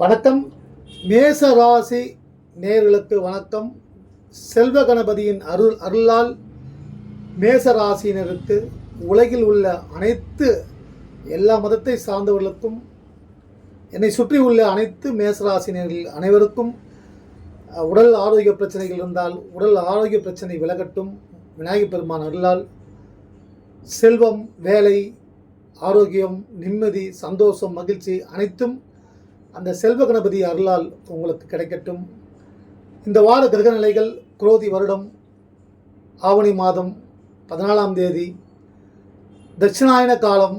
வணக்கம். மேச ராசி நேர்களுக்கு வணக்கம். செல்வ கணபதியின் அருள் அருளால் மேச ராசியினருக்கு உலகில் உள்ள அனைத்து எல்லா மதத்தை சார்ந்தவர்களுக்கும் என்னை சுற்றி உள்ள அனைத்து மேசராசினியர்கள் அனைவருக்கும் உடல் ஆரோக்கிய பிரச்சனைகள் இருந்தால் உடல் ஆரோக்கிய பிரச்சனை விலகட்டும். விநாயகப் பெருமான் அருளால் செல்வம் வேலை ஆரோக்கியம் நிம்மதி சந்தோஷம் மகிழ்ச்சி அனைத்தும் அந்த செல்வ கணபதி அருளால் உங்களுக்கு கிடைக்கட்டும். இந்த வார கிரக நிலைகள் குரோதி வருடம் ஆவணி மாதம் பதினாலாம் தேதி தட்சிணாயன காலம்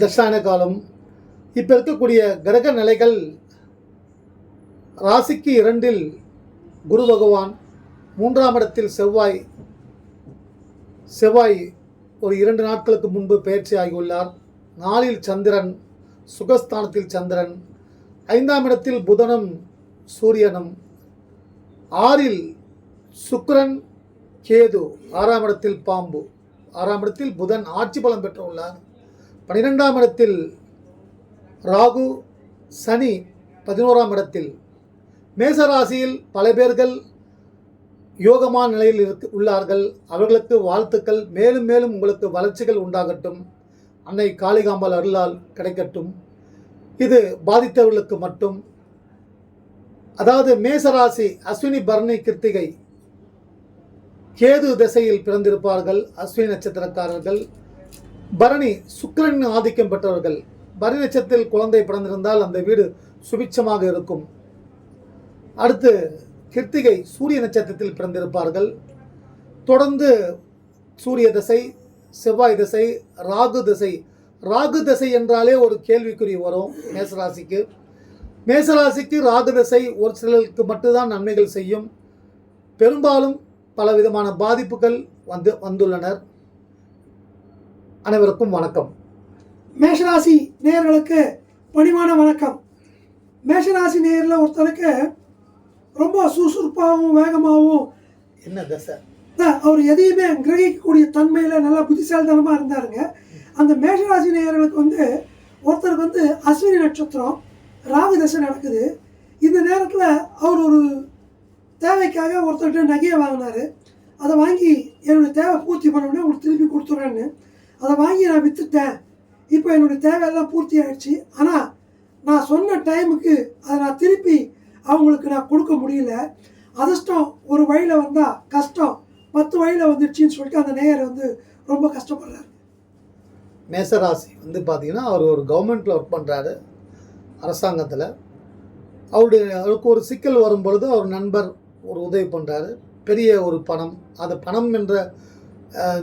தட்சிணாயன காலம். இப்போ இருக்கக்கூடிய கிரக நிலைகள் ராசிக்கு இரண்டில் குரு பகவான் மூன்றாம் இடத்தில் செவ்வாய் செவ்வாய் ஒரு இரண்டு நாட்களுக்கு முன்பு பயிற்சி ஆகியுள்ளார் நாலில் சந்திரன் சுகஸ்தானத்தில் சந்திரன் ஐந்தாம் இடத்தில் புதனும் சூரியனும். ஆறில் சுக்கரன் கேது. ஆறாம் இடத்தில் பாம்பு. ஆறாம் இடத்தில் புதன் ஆட்சி பலம் பெற்றுள்ளார். பனிரெண்டாம் இடத்தில் ராகு சனி பதினோராம் இடத்தில். மேசராசியில் பல பேர்கள் யோகமான நிலையில் இருக்கு உள்ளார்கள். அவர்களுக்கு வாழ்த்துக்கள். மேலும் மேலும் உங்களுக்கு வளர்ச்சிகள் உண்டாகட்டும். அன்னை காளிகாம்பாள் அருளால் கிடைக்கட்டும். இது பாதித்தவர்களுக்கு மட்டும். அதாவது மேசராசி அஸ்வினி பரணி கிருத்திகை கேது திசையில் பிறந்திருப்பார்கள் அஸ்வினி நட்சத்திரக்காரர்கள். பரணி சுக்கரன் ஆதிக்கம் பெற்றவர்கள். பரணி நட்சத்திரத்தில் குழந்தை பிறந்திருந்தால் அந்த வீடு சுபிட்சமாக இருக்கும். அடுத்து கிருத்திகை சூரிய நட்சத்திரத்தில் பிறந்திருப்பார்கள். தொடர்ந்து சூரிய திசை செவ்வாய் திசை ராகு திசை. ராகு திசை என்றாலே ஒரு கேள்விக்குறி வரும் மேசராசிக்கு. மேசராசிக்கு ராகு திசை ஒரு சிலருக்கு மட்டும்தான் நன்மைகள் செய்யும். பெரும்பாலும் பலவிதமான பாதிப்புகள் வந்து வந்துள்ளனர். அனைவருக்கும் வணக்கம். மேஷராசி நேயர்களுக்கு பணிவான வணக்கம். மேஷராசி நேயரில் ஒருத்தருக்கு ரொம்ப சுறுசுறுப்பாகவும் வேகமாகவும் என்ன தசை? அவர் எதையுமே கிரகிக்கக்கூடிய தன்மையில் நல்லா புத்திசாலித்தனமாக இருந்தாருங்க. அந்த மேஷராசி நேயர்களுக்கு வந்து ஒருத்தருக்கு வந்து அஸ்வினி நட்சத்திரம் ராகு தசை நடக்குது. இந்த நேரத்தில் அவர் ஒரு தேவைக்காக ஒருத்தர்கிட்ட நகையை வாங்கினாரு. அதை வாங்கி என்னுடைய தேவை பூர்த்தி பண்ண உங்களுக்கு திருப்பி கொடுத்துட்றேன்னு அதை வாங்கி நான் விற்றுட்டேன் இப்போ என்னுடைய தேவையெல்லாம் பூர்த்தி ஆகிடுச்சு ஆனால் நான் சொன்ன டைமுக்கு அதை நான் திருப்பி அவங்களுக்கு நான் கொடுக்க முடியல. அதிர்ஷ்டம் ஒரு வழியில் வந்தால் கஷ்டம். பத்து வழியில் வந்துடுச்சின்னு சொல்லிட்டு அந்த நேயர் வந்து ரொம்ப கஷ்டப்படுறாரு. மேசராசி வந்து பார்த்தீங்கன்னா அவர் ஒரு கவர்மெண்ட்டில் ஒர்க் பண்ணுறாரு அரசாங்கத்தில். அவருடைய அவருக்கு ஒரு சிக்கல் வரும் பொழுது அவர் நண்பர் ஒரு உதவி பண்ணுறாரு பெரிய ஒரு பணம். அது பணம் என்ற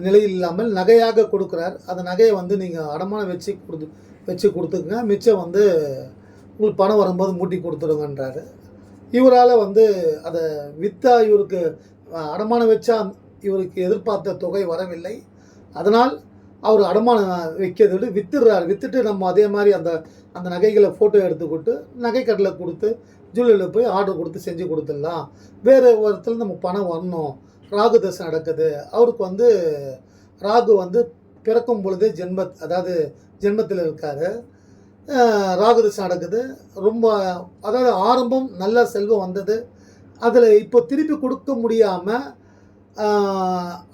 நிலையில் இல்லாமல் நகையாக கொடுக்குறார். அந்த நகையை வந்து நீங்கள் அடமானம் வச்சு கொடுத்து வச்சு கொடுத்துக்குங்க. மிச்சம் வந்து உங்களுக்கு பணம் வரும்போது மூட்டி கொடுத்துருங்கன்றாரு இவரால் வந்து அதை விற்றா இவருக்கு அடமானம் வச்சா இவருக்கு எதிர்பார்த்த தொகை வரவில்லை. அதனால் அவர் அடமானம் வைக்கிறத விட வித்துடுறாரு. வித்துட்டு நம்ம அதே மாதிரி அந்த அந்த நகைகளை ஃபோட்டோ எடுத்துக்கிட்டு நகைக்கடையில் கொடுத்து ஜுவல்லரியில் போய் ஆர்டர் கொடுத்து செஞ்சு கொடுத்துடலாம். வேறு ஒரு இடத்துல நம்ம பணம் வரணும். ராகு தசை நடக்குது. அவருக்கு வந்து ராகு வந்து பிறக்கும் பொழுதே ஜென்ம அதாவது ஜென்மத்தில் இருக்கார். ராகு தசை நடக்குது. ரொம்ப அதாவது ஆரம்பம் நல்ல செல்வம் வந்தது. அதில் இப்போ திருப்பி கொடுக்க முடியாமல்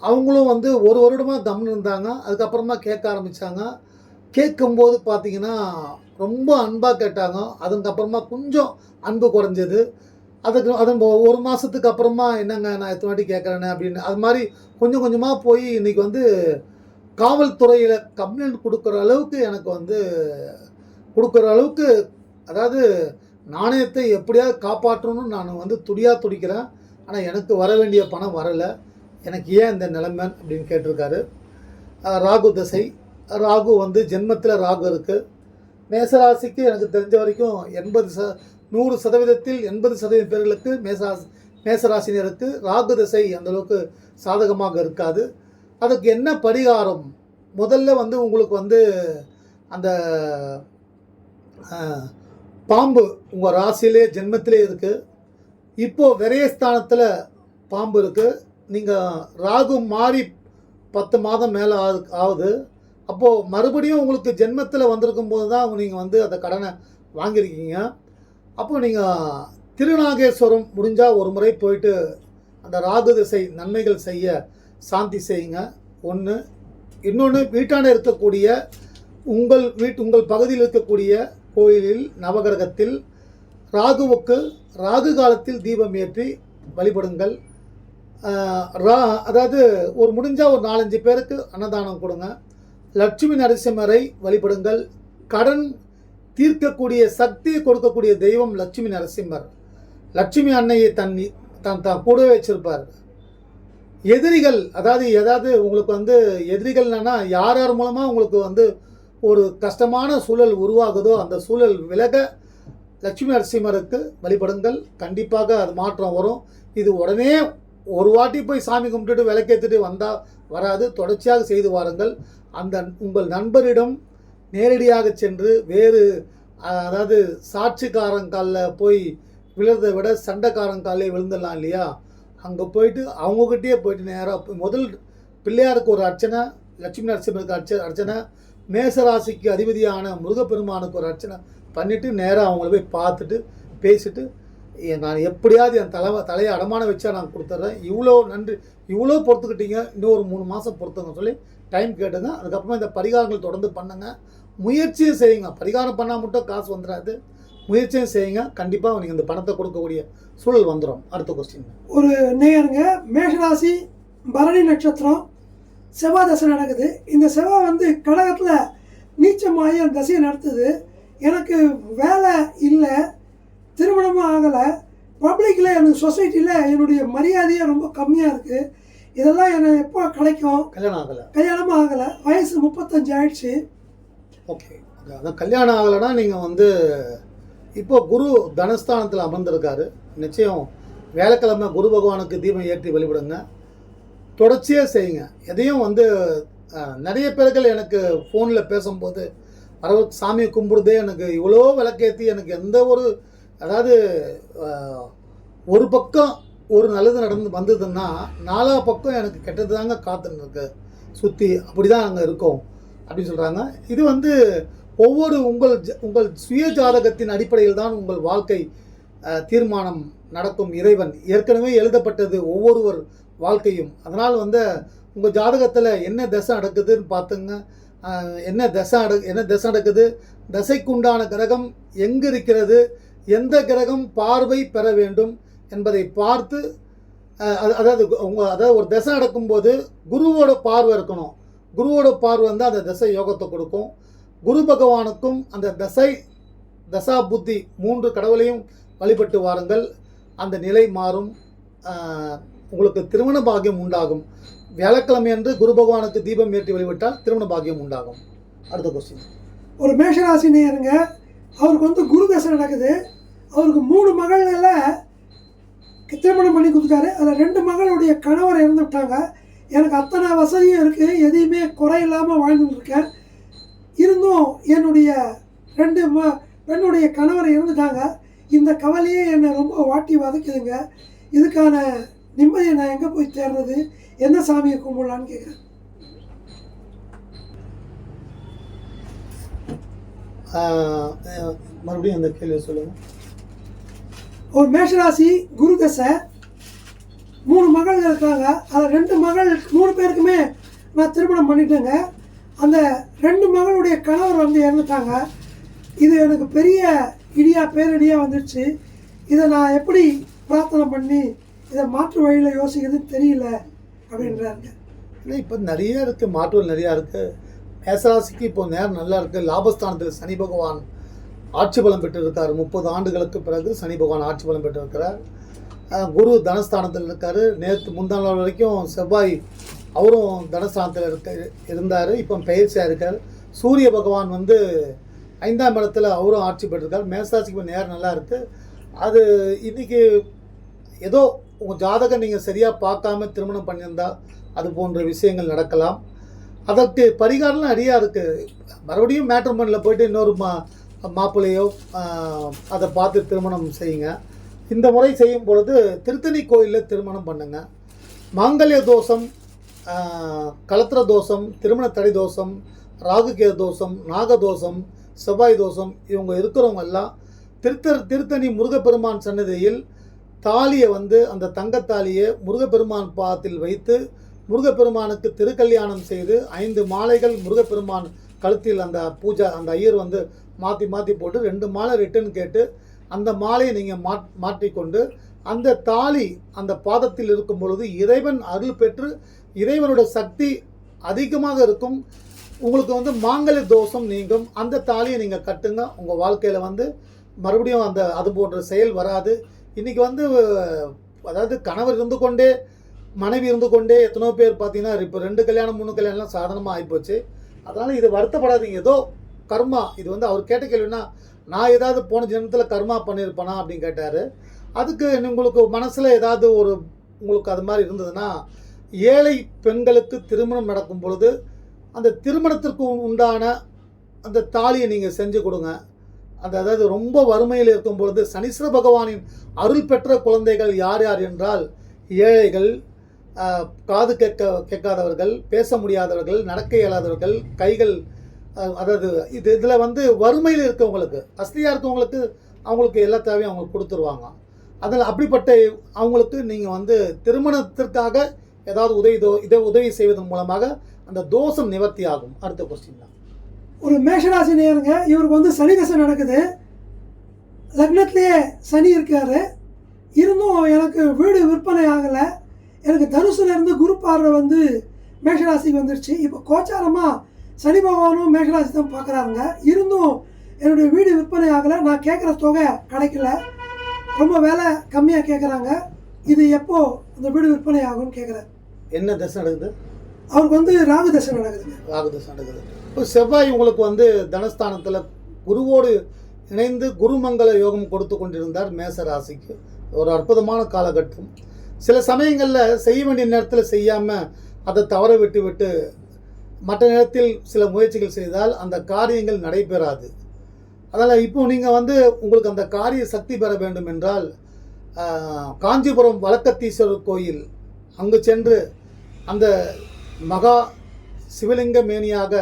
அவங்களும் வந்து ஒரு வருடமாக தம் இருந்தாங்க. அதுக்கப்புறமா கேட்க ஆரம்பித்தாங்க கேட்கும்போது பார்த்தீங்கன்னா ரொம்ப அன்பாக கேட்டாங்க. அதுக்கப்புறமா கொஞ்சம் அன்பு குறைஞ்சது. அதுக்கு அதன் ஒரு மாதத்துக்கு அப்புறமா என்னங்க நான் எத்தனை வாட்டி கேட்குறேனே அப்படின்னு. அது மாதிரி கொஞ்சம் கொஞ்சமாக போய் இன்றைக்கி வந்து காவல்துறையில் கம்ப்ளைண்ட் கொடுக்குற அளவுக்கு எனக்கு வந்து கொடுக்குற அளவுக்கு அதாவது நாணயத்தை எப்படியாவது காப்பாற்றணும்னு நான் வந்து துடியாக துடிக்கிறேன். ஆனால் எனக்கு வர வேண்டிய பணம் வரலை. எனக்கு ஏன் இந்த நிலைமை அப்படின்னு கேட்டிருக்காரு. ராகு தசை. ராகு வந்து ஜென்மத்தில் ராகு இருக்குது மேசராசிக்கு எனக்கு தெரிஞ்ச வரைக்கும் எண்பது ச நூறு சதவீதத்தில் எண்பது சதவீதம் பேர்களுக்கு மேசராசி மேசராசினருக்கு ராகு தசை அந்த அளவுக்கு சாதகமாக இருக்காது. அதுக்கு என்ன பரிகாரம்? முதல்ல வந்து உங்களுக்கு வந்து அந்த பாம்பு உங்கள் ராசியிலே ஜென்மத்திலே இருக்குது இப்போது விரயஸ்தானத்தில் பாம்பு இருக்குது நீங்கள் ராகு மாறி பத்து மாதம் மேலே ஆகுது ஆகுது. அப்போது மறுபடியும் உங்களுக்கு ஜென்மத்தில் வந்திருக்கும் போது தான் நீங்கள் வந்து அந்த கடனை வாங்கியிருக்கீங்க. அப்போ நீங்கள் திருநாகேஸ்வரம் முடிஞ்சால் ஒரு முறை போயிட்டு அந்த ராகு திசை நன்மைகள் செய்ய சாந்தி செய்யுங்க. ஒன்று இன்னொன்று வீட்டான இருக்கக்கூடிய உங்கள் வீட்டு உங்கள் பகுதியில் இருக்கக்கூடிய கோயிலில் நவகிரகத்தில் ராகுவுக்கு ராகு காலத்தில் தீபம் ஏற்றி வழிபடுங்கள். ரா அதாவது ஒரு முடிஞ்சால் ஒரு நாலஞ்சு பேருக்கு அன்னதானம் கொடுங்க. லட்சுமி நரசிம்மரை வழிபடுங்கள். கடன் தீர்க்கக்கூடிய சக்தியை கொடுக்கக்கூடிய தெய்வம் லட்சுமி நரசிம்மர். லட்சுமி அன்னையை தன் தன் தான் கூடவே வச்சிருப்பார். எதிரிகள் அதாவது ஏதாவது உங்களுக்கு வந்து எதிரிகள்னா யார் யார் மூலமாக உங்களுக்கு வந்து ஒரு கஷ்டமான சூழல் உருவாகுதோ அந்த சூழல் விலக லட்சுமி நரசிம்மருக்கு வழிபடுங்கள். கண்டிப்பாக அது மாற்றம் வரும். இது உடனே ஒரு வாட்டி போய் சாமி கும்பிட்டுட்டு விளக்கேற்றிட்டு வந்தால் வராது. தொடர்ச்சியாக செய்து வாருங்கள். அந்த உங்கள் நண்பரிடம் நேரடியாக சென்று வேறு அதாவது சாட்சிக்காரங்காலில் போய் விழுறதை விட சண்டைக்காரங்காலே விழுந்துடலாம் இல்லையா? அங்கே போயிட்டு அவங்கக்கிட்டே போயிட்டு நேராக முதல் பிள்ளையாருக்கு ஒரு அர்ச்சனை லட்சுமி நரசிம்மருக்கு அர்ச்ச அர்ச்சனை மேசராசிக்கு அதிபதியான முருகப்பெருமானுக்கு ஒரு அர்ச்சனை பண்ணிவிட்டு நேராக அவங்கள போய் பார்த்துட்டு பேசிட்டு நான் எப்படியாவது என் தலை தலையை அடமானம் வச்சா நான் கொடுத்துட்றேன் இவ்வளோ நன்றி. இவ்வளோ பொறுத்துக்கிட்டீங்க. இன்னும் ஒரு மூணு மாதம் பொறுத்துங்க சொல்லி டைம் கேட்டுங்க. அதுக்கப்புறமா இந்த பரிகாரங்கள் தொடர்ந்து பண்ணுங்க. முயற்சியும் செய்யுங்க. பரிகாரம் பண்ணால் மட்டும் காசு வந்துடாது முயற்சியும் செய்யுங்க. கண்டிப்பாக நீங்கள் இந்த பணத்தை கொடுக்கக்கூடிய சூழல் வந்துடும் அடுத்த கொஸ்டின் ஒரு நேயருங்க மேஷராசி பரணி நட்சத்திரம் செவ்வாய் தசை நடக்குது. இந்த செவ்வாய் வந்து கடகத்தில் நீச்சமாக தசையை நடத்துது. எனக்கு வேலை இல்லை. திருமணமும் ஆகலை. பப்ளிக்கில் எனக்கு சொசைட்டியில் என்னுடைய மரியாதையே ரொம்ப கம்மியாக இருக்குது இதெல்லாம் எனக்கு எப்போ கிடைக்கும் கல்யாணம் ஆகலை. கல்யாணமும் ஆகலை. வயசு முப்பத்தஞ்சு ஆயிடுச்சு. ஓகே அதான் கல்யாணம் ஆகலைன்னா நீங்கள் வந்து இப்போ குரு தனஸ்தானத்தில் அமர்ந்திருக்காரு. நிச்சயம் வேலைக்கிழமை குரு பகவானுக்கு தீபம் ஏற்றி வழிபடுங்க. தொடர்ச்சியாக செய்யுங்க. எதையும் வந்து நிறைய பேர்கள் எனக்கு ஃபோனில் பேசும்போது பரவ சாமியை கும்பிடுதே எனக்கு இவ்வளோ விளக்கேற்றி எனக்கு எந்த ஒரு அதாவது ஒரு பக்கம் ஒரு நல்லது நடந்து வந்ததுன்னா நாலா பக்கம் எனக்கு கெட்டது தாங்க காத்துன்னு இருக்கு சுற்றி அப்படி தான் அங்கே இருக்கோம் அப்படின்னு சொல்கிறாங்க இது வந்து ஒவ்வொரு உங்கள் ஜ- உங்கள் சுய ஜாதகத்தின் அடிப்படையில் தான் உங்கள் வாழ்க்கை தீர்மானம் நடக்கும். இறைவன் ஏற்கனவே எழுதப்பட்டது ஒவ்வொருவர் வாழ்க்கையும். அதனால் வந்து உங்கள் ஜாதகத்தில் என்ன தசை நடக்குதுன்னு பார்த்துங்க என்ன தசை அட என்ன தசை நடக்குது? தசைக்குண்டான கிரகம் எங்கே இருக்கிறது? எந்த கிரகம் பார்வை பெற வேண்டும் என்பதை பார்த்து அது- அதாவது உங்கள் அதாவது ஒரு தசை நடக்கும்போது குருவோட பார்வை இருக்கணும். குருவோட பார்வை வந்து அந்த தசை யோகத்தை கொடுக்கும். குரு பகவானுக்கும் அந்த தசை தசா புத்தி மூன்று கடவுளையும் வழிபட்டு வாருங்கள். அந்த நிலை மாறும். உங்களுக்கு திருமண பாக்கியம் உண்டாகும். வியாழக்கிழமை அன்று குரு பகவானுக்கு தீபம் ஏற்றி வழிபட்டால் திருமண பாக்கியம் உண்டாகும். அடுத்த கொஸ்டின் ஒரு மேஷராசி நேருங்க அவருக்கு வந்து குரு தசை நடக்குது. அவருக்கு மூணு மகள்களை திருமணம் பண்ணி கொடுத்துட்டாரு. அதில் ரெண்டு மகளுடைய கணவர் இறந்துவிட்டாங்க எனக்கு அத்தனை வசதியும் இருக்குது எதையுமே குறை இல்லாமல் இருந்தும் என்னுடைய ரெண்டு ம பெண்ணுடைய கணவர் இறந்துட்டாங்க. இந்த கவலையே என்னை ரொம்ப வாட்டி வதைக்குதுங்க. இதுக்கான நிம்மதியை நான் எங்கே போய் தேடுறது? என்ன சாமியை கும்பிடலான்னு கேட்குறேன் மறுபடியும் அந்த கேள்வி சொல்லுங்கள் ஒரு மேஷராசி குரு தசை மூணு மகள் இருக்காங்க. அதில் ரெண்டு மகள் மூணு பேருக்குமே நான் திருமணம் பண்ணிட்டேங்க. அந்த ரெண்டு மகளுடைய கணவர் வந்து இறந்துட்டாங்க. இது எனக்கு பெரிய இடியா பேரடியாக வந்துடுச்சு. இதை நான் எப்படி பிரார்த்தனை பண்ணி இதை மாற்று வழியில் யோசிக்கிறதுன்னு தெரியல அப்படின்றாருங்க. இல்லை இப்போ நிறைய இருக்குது மாற்றங்கள் நிறையா இருக்குது மேசராசிக்கு இப்போ நேரம் நல்லா இருக்குது லாபஸ்தானத்தில் சனி பகவான் ஆட்சி பலம் பெற்றிருக்கார். முப்பது ஆண்டுகளுக்கு பிறகு சனி பகவான் ஆட்சி பலம் பெற்றிருக்கிறார். குரு தனஸ்தானத்தில் இருக்கார். நேற்று முந்தா நாள் வரைக்கும் செவ்வாய் அவரும் தனஸ்தானத்தில் இருக்க இருந்தார். இப்போ பயிற்சியாக இருக்கார். சூரிய பகவான் வந்து ஐந்தாம் இடத்துல அவரும் ஆட்சி பெற்றிருக்கார். மேசராசிக்கு இப்போ நேரம் நல்லா இருக்குது அது இன்றைக்கி ஏதோ உங்கள் ஜாதகம் நீங்கள் சரியாக பார்க்காம திருமணம் பண்ணியிருந்தால் அது போன்ற விஷயங்கள் நடக்கலாம். அதற்கு பரிகாரம்லாம் நிறையா இருக்குது மறுபடியும் மேட்ரிமோனியில் போயிட்டு இன்னொரு மா மாப்பிள்ளையோ அதை பார்த்து திருமணம் செய்யுங்க. இந்த முறை செய்யும் பொழுது திருத்தணி கோயிலில் திருமணம் பண்ணுங்க. மாங்கல்ய தோஷம் கலத்திர தோஷம் திருமண தடை தோஷம் ராகுகேது தோஷம் நாகதோஷம் செவ்வாய் தோஷம் இவங்க இருக்கிறவங்க எல்லாம் திருத்த திருத்தணி முருகப்பெருமான் சன்னதியில் தாலியை வந்து அந்த தங்கத்தாலியை முருகப்பெருமான் பாதத்தில் வைத்து முருகப்பெருமானுக்கு திருக்கல்யாணம் செய்து ஐந்து மாலைகள் முருகப்பெருமான் கழுத்தில் அந்த பூஜை அந்த ஐயர் வந்து மாற்றி மாற்றி போட்டு ரெண்டு மாலை ரிட்டர்ன் கேட்டு அந்த மாலையை நீங்கள் மாற் மாற்றிக்கொண்டு அந்த தாலி அந்த பாதத்தில் இருக்கும் பொழுது இறைவன் அருள் பெற்று இறைவனோட சக்தி அதிகமாக இருக்கும். உங்களுக்கு வந்து மாங்கல்ய தோஷம் நீங்கும். அந்த தாலியை நீங்கள் கட்டுங்க. உங்கள் வாழ்க்கையில் வந்து மறுபடியும் அந்த அது போன்ற செயல் வராது. இன்றைக்கி வந்து அதாவது கணவர் இருந்து கொண்டே மனைவி இருந்து கொண்டே எத்தனோ பேர் பார்த்தீங்கன்னா இப்போ ரெண்டு கல்யாணம் மூணு கல்யாணம்லாம் சாதாரணமாக ஆகிப்போச்சு அதனால் இது வருத்தப்படாதீங்க. ஏதோ கர்மா இது வந்து அவர் கேட்ட கேள்வினா நான் ஏதாவது போன ஜென்மத்தில் கர்மா பண்ணியிருப்பேனா அப்படின்னு கேட்டார். அதுக்கு உங்களுக்கு மனசில் ஏதாவது ஒரு உங்களுக்கு அது மாதிரி இருந்ததுன்னா ஏழை பெண்களுக்கு திருமணம் நடக்கும் பொழுது அந்த திருமணத்திற்கு உண்டான அந்த தாலியை நீங்கள் செஞ்சு கொடுங்க. அந்த அதாவது ரொம்ப வறுமையில் இருக்கும் பொழுது சனீஸ்வர பகவானின் அருள் பெற்ற குழந்தைகள் யார் யார் என்றால் ஏழைகள் காது கேட்க கேட்காதவர்கள் பேச முடியாதவர்கள் நடக்க இயலாதவர்கள் கைகள் அதாவது இது இதில் வந்து வறுமையில் இருக்கவங்களுக்கு அஸ்தியாக இருக்கவங்களுக்கு அவங்களுக்கு எல்லா தேவையும் அவங்களுக்கு கொடுத்துருவாங்க. அதில் அப்படிப்பட்ட அவங்களுக்கு நீங்கள் வந்து திருமணத்திற்காக ஏதாவது உதவி தோ இதை உதவி செய்வதன் மூலமாக அந்த தோஷம் நிவர்த்தி ஆகும். அடுத்த கொஸ்டின் தான். ஒரு மேஷராசி நேருங்க இவருக்கு வந்து சனி தசை நடக்குது. லக்னத்திலேயே சனி இருக்காரு. இருந்தும் எனக்கு வீடு விற்பனை ஆகலை. எனக்கு தனுசுல இருந்து குரு பார்வை வந்து மேஷராசிக்கு வந்துருச்சு. இப்போ கோச்சாரமாக சனி பகவானும் மேஷராசி தான் பார்க்குறாங்க இருந்தும் என்னுடைய வீடு விற்பனை ஆகலை. நான் கேட்குற தொகை கிடைக்கல. ரொம்ப வேலை கம்மியாக கேட்குறாங்க. இது எப்போ அந்த வீடு விற்பனை ஆகும்னு கேட்குறேன். என்ன தசை நடக்குது? அவருக்கு வந்து ராகு தசை நடக்குதுங்க. ராகு தசை நடக்குது. இப்போ செவ்வாய் உங்களுக்கு வந்து தனஸ்தானத்தில் குருவோடு இணைந்து குருமங்கள யோகம் கொடுத்து கொண்டிருந்தார் மேச ராசிக்கு ஒரு அற்புதமான காலகட்டம். சில சமயங்களில் செய்ய வேண்டிய நேரத்தில் செய்யாமல் அதை தவற விட்டு விட்டு மற்ற நேரத்தில் சில முயற்சிகள் செய்தால் அந்த காரியங்கள் நடைபெறாது. அதனால் இப்போ நீங்கள் வந்து உங்களுக்கு அந்த காரிய சக்தி பெற வேண்டும் என்றால் காஞ்சிபுரம் வழக்கத்தீஸ்வரர் கோயில் அங்கு சென்று அந்த மகா சிவலிங்க மேனியாக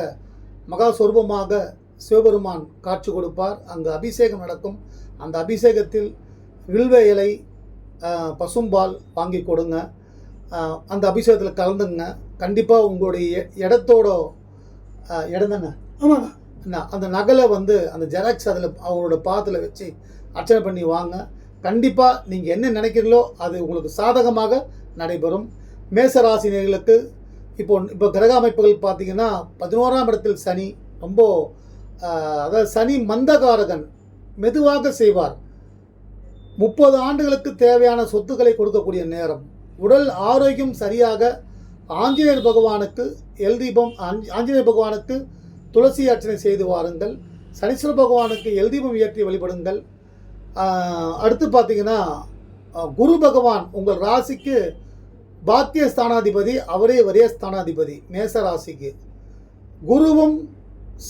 மகா சொரூபமாக சிவபெருமான் காட்சி கொடுப்பார். அங்கு அபிஷேகம் நடக்கும். அந்த அபிஷேகத்தில் வில்வ இலை பசும்பால் வாங்கி கொடுங்க. அந்த அபிஷேகத்தில் கலந்துங்க. கண்டிப்பாக உங்களுடைய எ- இடத்தோட இடம் தானே? ஆமாங்க. அந்த நகலை வந்து அந்த ஜெராக்ஸ் அதில் அவரோட பாதத்தில் வச்சு அர்ச்சனை பண்ணி வாங்க. கண்டிப்பாக நீங்கள் என்ன நினைக்கிறீங்களோ அது உங்களுக்கு சாதகமாக நடைபெறும். மேச ராசினியர்களுக்கு இப்போ இப்போ கிரக அமைப்புகள் பார்த்தீங்கன்னா பதினோராம் இடத்தில் சனி ரொம்ப அதாவது சனி மந்தகாரகன் மெதுவாக செய்வார். முப்பது ஆண்டுகளுக்கு தேவையான சொத்துக்களை கொடுக்கக்கூடிய நேரம். உடல் ஆரோக்கியம் சரியாக ஆஞ்சநேயர் பகவானுக்கு எல் தீபம் ஆஞ்சநேயர் பகவானுக்கு துளசி அர்ச்சனை செய்து வாருங்கள். சனீஸ்வர பகவானுக்கு எல் தீபம் வழிபடுங்கள். அடுத்து பார்த்தீங்கன்னா குரு பகவான் உங்கள் ராசிக்கு பாத்திய ஸ்தானாதிபதி அவரே வரிய ஸ்தானாதிபதி மேச ராசிக்கு. குருவும்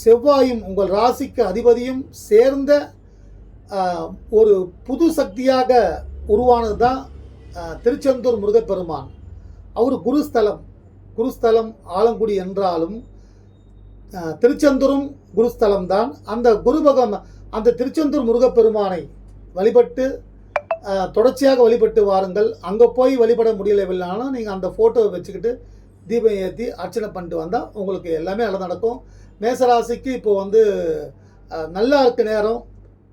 செவ்வாயும் உங்கள் ராசிக்கு அதிபதியும் சேர்ந்த ஒரு புது சக்தியாக உருவானது தான் திருச்செந்தூர் முருகப்பெருமான். அவர் குருஸ்தலம் குருஸ்தலம் ஆலங்குடி என்றாலும் திருச்செந்தூரும் குருஸ்தலம் தான் அந்த குருபகம் அந்த திருச்செந்தூர் முருகப்பெருமானை வழிபட்டு தொடர்ச்சியாக வழிபட்டு வாருங்கள். அங்கே போய் வழிபட முடியலவில்லைனாலும் நீங்கள் அந்த ஃபோட்டோவை வச்சுக்கிட்டு தீபம் ஏற்றி அர்ச்சனை பண்ணிட்டு வந்தால் உங்களுக்கு எல்லாமே நல்லா நடக்கும். மேசராசிக்கு இப்போ வந்து நல்லா இருக்க நேரம்.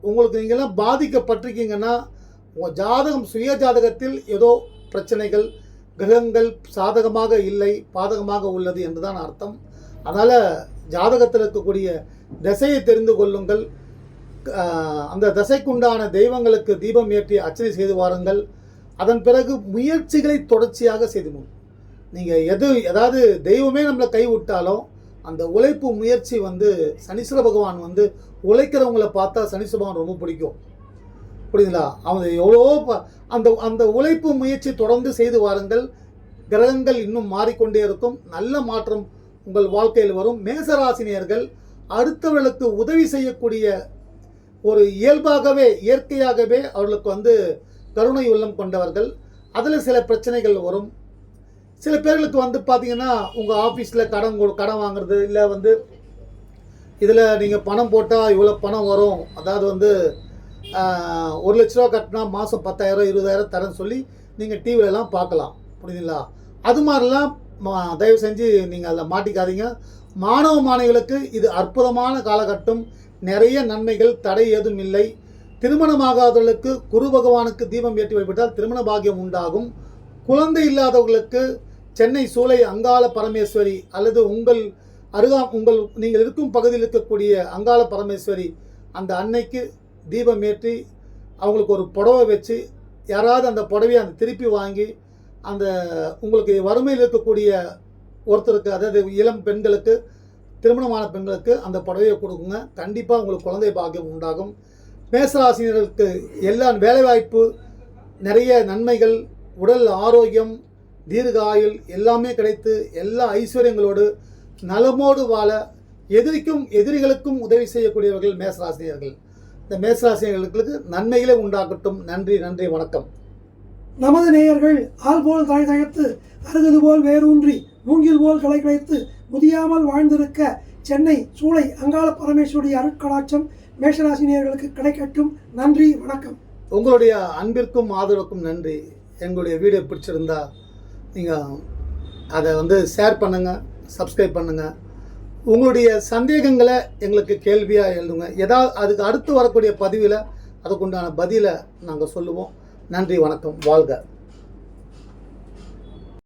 உங்களுக்கு நீங்களாம் பாதிக்கப்பட்டிருக்கீங்கன்னா உங்கள் ஜாதகம் சுய ஜாதகத்தில் ஏதோ பிரச்சனைகள் கிரகங்கள் சாதகமாக இல்லை பாதகமாக உள்ளது என்றுதான் அர்த்தம். அதனால் ஜாதகத்தில் இருக்கக்கூடிய திசையை தெரிந்து கொள்ளுங்கள். அந்த தசைக்குண்டான தெய்வங்களுக்கு தீபம் ஏற்றி அர்ச்சனை செய்து வாருங்கள். அதன் பிறகு முயற்சிகளை தொடர்ச்சியாக செய்து நீங்கள் எது ஏதாவது தெய்வமே நம்மளை கைவிட்டாலும் அந்த உழைப்பு முயற்சி வந்து சனீஸ்வர பகவான் வந்து உழைக்கிறவங்கள பார்த்தா சனீஸ்வர பகவான் ரொம்ப பிடிக்கும். புரியுதுங்களா? அவங்க எவ்வளோ ப- அந்த அந்த உழைப்பு முயற்சி தொடர்ந்து செய்து வாருங்கள். கிரகங்கள் இன்னும் மாறிக்கொண்டே இருக்கும். நல்ல மாற்றம் உங்கள் வாழ்க்கையில் வரும். மேசராசினியர்கள் அடுத்தவர்களுக்கு உதவி செய்யக்கூடிய ஒரு இயல்பாகவே இயற்கையாகவே அவர்களுக்கு வந்து கருணை உள்ளம் கொண்டவர்கள். அதில் சில பிரச்சனைகள் வரும். சில பேர்களுக்கு வந்து பார்த்தீங்கன்னா உங்கள் ஆஃபீஸில் கடன் கொடு- கடன் வாங்குறது இல்லை வந்து இதில் நீங்கள் பணம் போட்டால் இவ்வளோ பணம் வரும். அதாவது வந்து ஒரு லட்ச ரூபா கட்டினா மாதம் பத்தாயிரம் இருபதாயிரம் தரேன்னு சொல்லி நீங்கள் டிவிலலாம் பார்க்கலாம். புரியுதுங்களா? அது மாதிரிலாம் தயவு செஞ்சு நீங்கள் அதில் மாட்டிக்காதீங்க. மாணவ மாணவிகளுக்கு இது அற்புதமான காலகட்டம். நிறைய நன்மைகள் தடை ஏதும் இல்லை. திருமணமாகாதவர்களுக்கு குரு பகவானுக்கு தீபம் ஏற்றி வழிபட்டால் திருமண பாக்கியம் உண்டாகும். குழந்தை இல்லாதவர்களுக்கு சென்னை சூளை அங்காள பரமேஸ்வரி அல்லது உங்கள் அருகா உங்கள் நீங்கள் இருக்கும் பகுதியில் இருக்கக்கூடிய அங்காள பரமேஸ்வரி அந்த அன்னைக்கு தீபம் ஏற்றி அவங்களுக்கு ஒரு புடவை வச்சு யாராவது அந்த புடவையை அந்த திருப்பி வாங்கி அந்த உங்களுக்கு வறுமையில் இருக்கக்கூடிய ஒருத்தருக்கு அதாவது இளம் பெண்களுக்கு திருமணமான பெண்களுக்கு அந்த புடவையை கொடுக்குங்க. கண்டிப்பாக உங்களுக்கு குழந்தை பாக்கியம் உண்டாகும். மேசராசினர்களுக்கு எல்லா வேலைவாய்ப்பு நிறைய நன்மைகள் உடல் ஆரோக்கியம் தீர்க்க ஆயுள் எல்லாமே கிடைத்து எல்லா ஐஸ்வர்யங்களோடு நலமோடு வாழ எதிரிக்கும் எதிரிகளுக்கும் உதவி செய்யக்கூடியவர்கள் மேசராசினியர்கள். இந்த மேசராசினியர்களுக்கு நன்மைகளே உண்டாக்கட்டும். நன்றி நன்றி வணக்கம். நமது நேயர்கள் ஆள் போல் தலை தகர்த்து அருகது போல் வேரூன்றி மூங்கில் போல் களை கிடைத்து முதியாமல் வாழ்ந்திருக்க சென்னை சூளை அங்காள பரமேஸ்வரி அருட்கடாட்சம் மேஷராசி நேயர்களுக்கு கிடைக்கட்டும். நன்றி வணக்கம். உங்களுடைய அன்பிற்கும் ஆதரவுக்கும் நன்றி. எங்களுடைய வீடியோ பிடிச்சிருந்தா நீங்கள் அதை வந்து ஷேர் பண்ணுங்கள் சப்ஸ்கிரைப் பண்ணுங்கள் உங்களுடைய சந்தேகங்களை எங்களுக்கு கேள்வியாக எழுதுங்க. ஏதாவது அதுக்கு அடுத்து வரக்கூடிய பதிவில் அதுக்குண்டான பதிலை நாங்கள் சொல்லுவோம். நன்றி வணக்கம் வாழ்க.